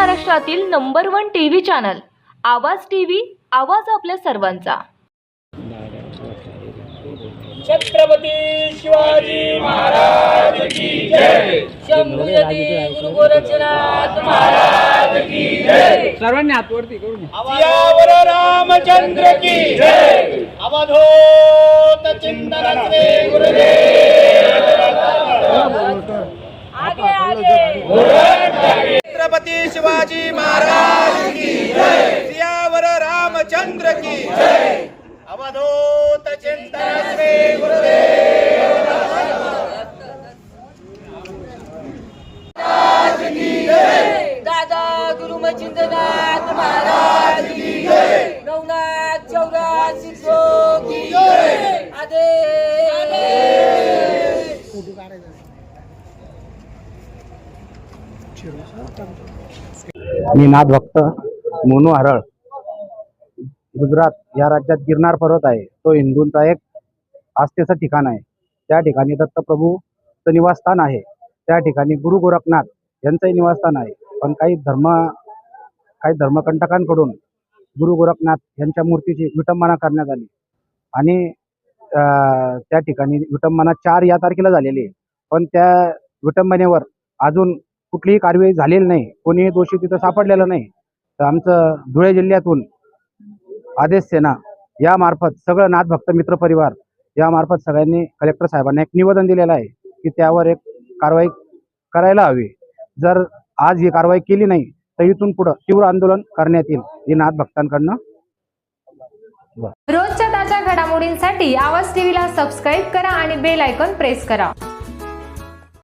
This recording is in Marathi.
महाराष्ट्रातील number one TV channel Awaaz TV Awaaz आपल्या सर्वांचा. छत्रपती शिवाजी महाराज की जय. महाराज की जय. सर्वांनी हात वरती करून सियावर रामचंद्र की जय. अवधूत चिंतन श्री गुरुदेव. आगे आगे. छत्रपती शिवाजी महाराज की सियावर रामचंद्र की अवधूत चिंतन श्री गुरुदेव। दादा गुरु मचिंद्रनाथ महाराज की जय। नवनाथ चौरासी की आदेश। मी नाथभक्त मोनू हरळ गुजरात या राज्यात गिरनार पर्वत आहे. तो हिंदूंचा एक आस्थेचं ठिकाण आहे. त्या ठिकाणी दत्तप्रभूचं निवासस्थान आहे. त्या ठिकाणी गुरु गोरखनाथ यांचंही निवासस्थान आहे. पण काही धर्म काही धर्मकंटकांकडून गुरु गोरखनाथ यांच्या मूर्तीची विटंबना करण्यात आली. आणि त्या ठिकाणी विटंबना चार या तारखेला झालेली आहे. पण त्या विटंबनेवर अजून कुठलीही कारवाई झालेली नाही. कोणीही दोषी तिथं सापडलेलं नाही. तर आमचं धुळे जिल्ह्यातून आदेश सेना यामार्फत सगळं नाथ भक्त मित्र परिवार यामार्फत सगळ्यांनी कलेक्टर साहेबांना एक निवेदन दिलेलं आहे की त्यावर एक कारवाई करायला हवी. जर आज ही कारवाई केली नाही तर इथून पुढं तीव्र आंदोलन करण्यात येईल हे नाथ भक्तांकडनं रोजच्या ताज्या घडामोडींसाठी आवाज टीव्हीला सबस्क्राईब करा आणि बेल आयकॉन प्रेस करा.